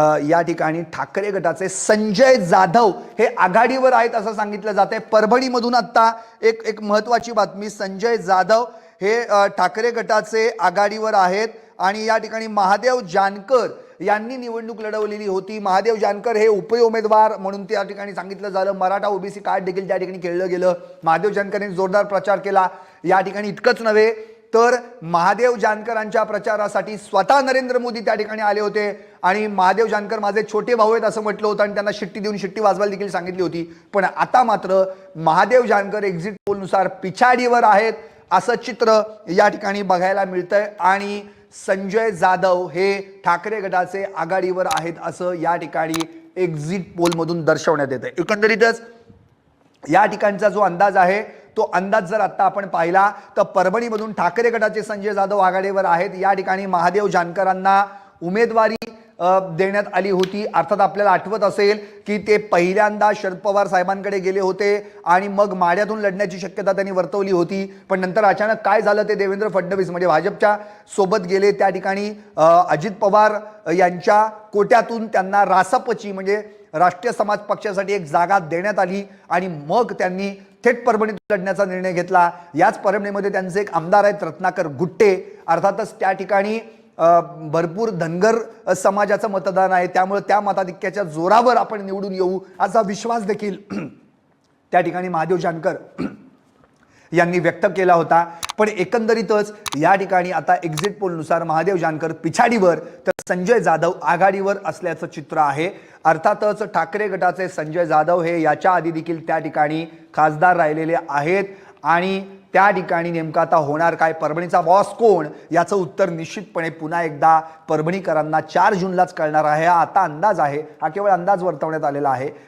या ठिकाणी ठाकरे गटाचे संजय जाधव हे आघाडीवर आहेत असं सांगितलं जात आहे परभणीमधून आत्ता एक एक महत्वाची बातमी संजय जाधव हे ठाकरे गटाचे आघाडीवर आहेत आणि या ठिकाणी महादेव जानकर यांनी निवडणूक लढवलेली होती. महादेव जानकर हे उपउमेदवार म्हणून त्या ठिकाणी सांगितलं झालं. मराठा ओबीसी कार्ड देखील त्या ठिकाणी खेळलं गेलं. महादेव जानकर यांनी जोरदार प्रचार केला. या ठिकाणी इतकंच नव्हे तर महादेव जानकरांच्या प्रचारासाठी स्वतः नरेंद्र मोदी त्या ठिकाणी आले होते. आणि महादेव जानकर माझे छोटे भाऊ आहेत असं म्हटलं होतं आणि त्यांना शिट्टी देऊन शिट्टी वाजवायला देखील सांगितली होती. पण आता मात्र महादेव जानकर एक्झिट पोलनुसार पिछाडीवर आहेत असं चित्र या ठिकाणी बघायला मिळतंय. आणि संजय जाधव हे ठाकरे गटाचे आघाडीवर आहेत असं या ठिकाणी एक्झिट पोलमधून दर्शवण्यात येतं आहे एकंदरीतच या ठिकाणचा जो अंदाज आहे तो अंदाज जर आत्ता आपण पाहिला तर परभणीमधून ठाकरे गटाचे संजय जाधव आघाडीवर आहेत. या ठिकाणी महादेव जानकरांना उमेदवारी देण्यात आली होती. अर्थात आपल्याला आठवत असेल की ते पहिल्यांदा शरद पवार साहेबांकडे गेले होते आणि मग माड्यातून लढण्याची शक्यता त्यांनी वर्तवली होती. पण नंतर अचानक काय झालं ते देवेंद्र फडणवीस म्हणजे भाजपच्या सोबत गेले त्या ठिकाणी अजित पवार यांच्या कोट्यातून त्यांना रासपची म्हणजे राष्ट्रीय समाज पक्षासाठी एक जागा देण्यात आली आणि मग त्यांनी थेट परभणीत लढण्याचा निर्णय घेतला. याच परभणीमध्ये त्यांचे एक आमदार आहेत रत्नाकर गुट्टे. अर्थातच त्या ठिकाणी भरपूर धनगर समाजाचं मतदान आहे. त्यामुळे त्या मताधिक्याच्या जोरावर आपण निवडून येऊ असा विश्वास देखील त्या ठिकाणी महादेव जानकर यांनी व्यक्त केला होता. पण एकंदरीतच या ठिकाणी आता एक्झिट पोलनुसार महादेव जानकर पिछाडीवर तर संजय जाधव आघाडीवर असल्याचं चित्र आहे. अर्थातच ठाकरे गटाचे संजय जाधव हे याच्या आधी देखील त्या ठिकाणी खासदार राहिलेले आहेत. आणि त्या ठिकाणी नेमकं आता होणार काय? परभणीचा बॉस कोण? याचं उत्तर निश्चितपणे पुन्हा एकदा परभणीकरांना चार जूनलाच कळणार आहे. हा आता अंदाज आहे. हा केवळ अंदाज वर्तवण्यात आलेला आहे.